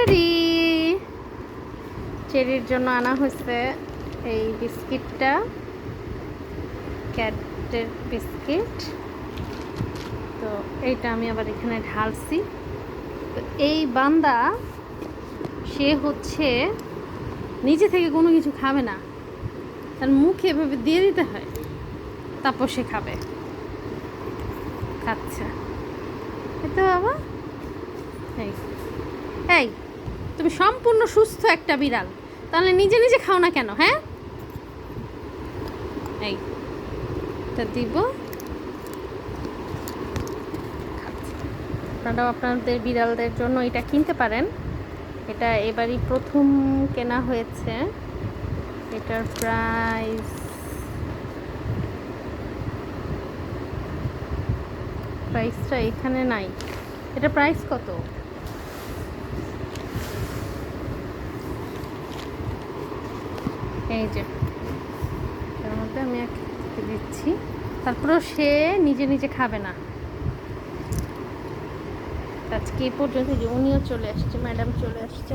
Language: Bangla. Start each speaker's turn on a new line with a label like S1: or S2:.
S1: চেরি চেরির জন্য আনা হয়েছে এই বিস্কিটটা। ক্যাটের বিস্কিট তো এইটা আমি আবার এখানে ঢালছি। তো এই বান্দা, সে হচ্ছে নিজে থেকে কোনো কিছু খাবে না। তার মুখে এভাবে দিয়ে দিতে হয়, তারপর সে খাবে। খাচ্ছে। এই তো বাবা? এই এই। তুমি সম্পূর্ণ সুস্থ একটা বিড়াল। তাহলে নিজে নিজে খাও না কেন হ্যাঁ? এই তা দিব। আপনারাও আপনাদের বিড়ালদের জন্য এটা কিনতে পারেন। এটা এবারই প্রথম কেনা হয়েছে। এটার প্রাইস প্রাইসটা এখানে নাই। এটা প্রাইস কত? এই যে, এর মধ্যে আমি এক দিচ্ছি। তারপরেও সে নিজে নিজে খাবে না। আজকে এই পর্যন্ত উনিও চলে আসছে, ম্যাডাম চলে আসছে।